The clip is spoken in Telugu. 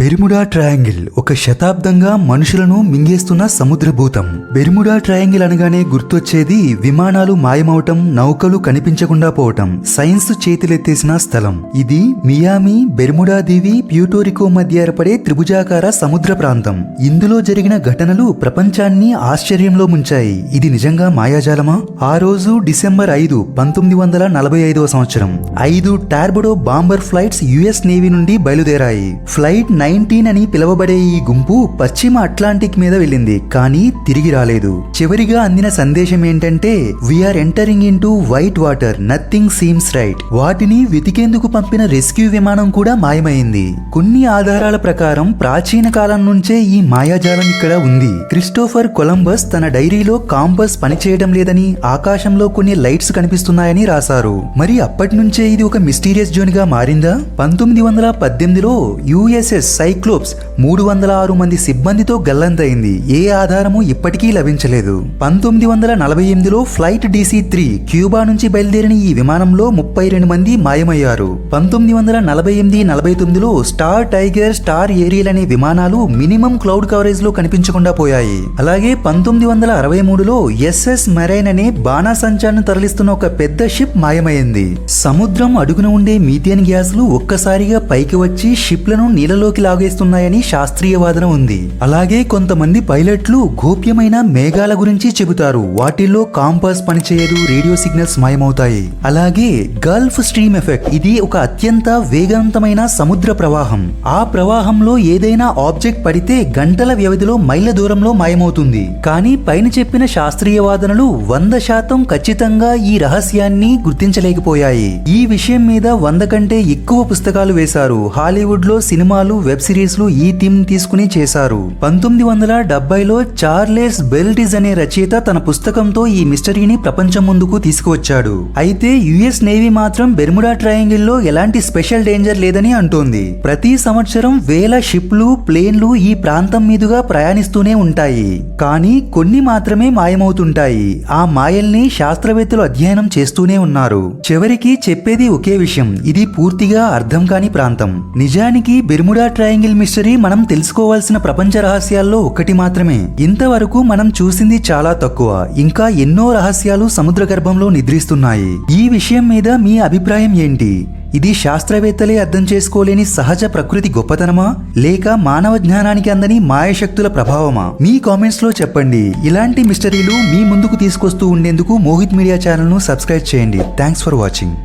బెర్ముడా ట్రయాంగిల్ ఒక శతాబ్దంగా మనుషులను మింగేస్తున్న సముద్రభూతం. బెర్ముడా ట్రయాంగిల్ అనగానే గుర్తొచ్చేది విమానాలు మాయమవటం నౌకలు కనిపించకుండా పోవటం సైన్స్ చేతులెత్తేసిన స్థలం. ఇది మియామి బెర్ముడా దీవి ప్యూటోరికో మధ్య ఏర్పడే త్రిభుజాకార సముద్ర ప్రాంతం. ఇందులో జరిగిన ఘటనలు ప్రపంచాన్ని ఆశ్చర్యంలో ముంచాయి. ఇది నిజంగా మాయాజాలమా? ఆ రోజు డిసెంబర్ ఐదు పంతొమ్మిది వందల నలభై ఐదవ సంవత్సరం. ఐదు torpedo bomber flights US navy నుండి బయలుదేరాయి. ఫ్లైట్ నైన్టీన్ అని పిలువబడే ఈ గుంపు పశ్చిమ అట్లాంటిక్ మీద వెళ్ళింది కానీ తిరిగి రాలేదు. చివరిగా అందిన సందేశం ఏంటంటే we're entering in white water nothing seems right వాటిని వెతికేందుకు పంపిన రెస్క్యూ విమానం కూడా మాయమైంది. కొన్ని ఆధారాల ప్రకారం ప్రాచీన కాలం నుంచే ఈ మాయాజాలం ఇక్కడ ఉంది. క్రిస్టోఫర్ కొలంబస్ తన డైరీలో కాంపస్ పనిచేయడం లేదని ఆకాశంలో కొన్ని లైట్స్ కనిపిస్తున్నాయని రాశారు. మరి అప్పటి నుంచే ఇది ఒక మిస్టీరియస్ జోన్గా మారిందా? పంతొమ్మిది వందల పద్దెనిమిదిలో యుఎస్ఎస్ సైక్లోప్స్ మూడు వందల ఆరు మంది సిబ్బందితో గల్లంతైంది ఏ ఆధారము ఇప్పటికీ లభించలేదు. పంతొమ్మిది వందల నలభై ఎనిమిదిలో ఫ్లైట్ డీసీ త్రీ క్యూబా నుంచి బయలుదేరిన ఈ విమానంలో ముప్పై రెండు మంది మాయమయ్యారు. పంతొమ్మిది వందల నలభై ఎనిమిది నలభై తొమ్మిదిలో స్టార్ టైగర్ స్టార్ ఏరియల్ అనే విమానాలు మినిమం క్లౌడ్ కవరేజ్లో కనిపించకుండా పోయాయి. అలాగే పంతొమ్మిది వందల అరవై మూడులో ఎస్ఎస్ మెరైన్ అనే బాణాసంచాన్ని తరలిస్తున్న ఒక పెద్ద షిప్ మాయమైంది. సముద్రం అడుగున ఉండే మీథేన్ గ్యాస్లు ఒక్కసారిగా పైకి వచ్చి షిప్లను నీళ్ళలోకి లాగేస్తున్నాయని శాస్త్రీయ వాదన ఉంది. అలాగే కొంతమంది పైలట్లు గోప్యమైన మేఘాల గురించి చెబుతారు. వాటిల్లో కాంపాస్ పనిచేయదు రేడియో సిగ్నల్స్ మాయమవుతాయి. అలాగే గల్ఫ్ స్ట్రీమ్ ఎఫెక్ట్ ఇది ఒక అత్యంత వేగవంతమైన సముద్ర ప్రవాహం. ఆ ప్రవాహంలో ఏదైనా ఆబ్జెక్ట్ పడితే గంటల వ్యవధిలో మైళ్ళ దూరంలో మాయమవుతుంది. కానీ పైన చెప్పిన శాస్త్రీయ వాదనలు వంద శాతం ఖచ్చితంగా ఈ రహస్యాన్ని గుర్తించలేకపోయాయి. ఈ విషయం మీద వంద కంటే ఎక్కువ పుస్తకాలు వేశారు. హాలీవుడ్లో సినిమాలు వెబ్ సిరీస్లు ఈ థీమ్ తీసుకుని చేశారు. పంతొమ్మిది వందల డెబ్బైలో చార్లెస్ బెల్టిజ్ అనే రచయిత తన పుస్తకంతో ఈ మిస్టరీని ప్రపంచం ముందుకు తీసుకువచ్చాడు. అయితే యుఎస్ నేవీ మాత్రం బెర్ముడా ట్రయాంగిల్లో ఎలాంటి స్పెషల్ డేంజర్ లేదని అంటోంది. ప్రతి సంవత్సరం వేల షిప్లు ప్లేన్లు ఈ ప్రాంతం మీదుగా ప్రయాణిస్తూనే ఉంటాయి. కానీ కొన్ని మాత్రమే మాయమవుతుంటాయి. ఆ మాయల్ని శాస్త్రవేత్తలు అధ్యయనం చేస్తూనే ఉన్నారు. చివరికి చెప్పేది ఒకే విషయం. ఇది పూర్తిగా అర్థం కాని ప్రాంతం. నిజానికి బెర్ముడా ట్రయాంగిల్ మిస్టరీ మనం తెలుసుకోవాల్సిన ప్రపంచ రహస్యాల్లో ఒకటి మాత్రమే. ఇంతవరకు మనం చూసింది చాలా తక్కువ. ఇంకా ఎన్నో రహస్యాలు సముద్ర గర్భంలో నిద్రిస్తున్నాయి. ఈ విషయం మీద మీ అభిప్రాయం ఏంటి? ఇది శాస్త్రవేత్తలే అర్థం చేసుకోలేని సహజ ప్రకృతి గొప్పతనమా? లేక మానవ జ్ఞానానికి అందని మాయశక్తుల ప్రభావమా? మీ కామెంట్స్లో చెప్పండి. ఇలాంటి మిస్టరీలు మీ ముందుకు తీసుకొస్తూ ఉండేందుకు మోహిత్ మీడియా ఛానల్ను సబ్స్క్రైబ్ చేయండి. Thanks for watching.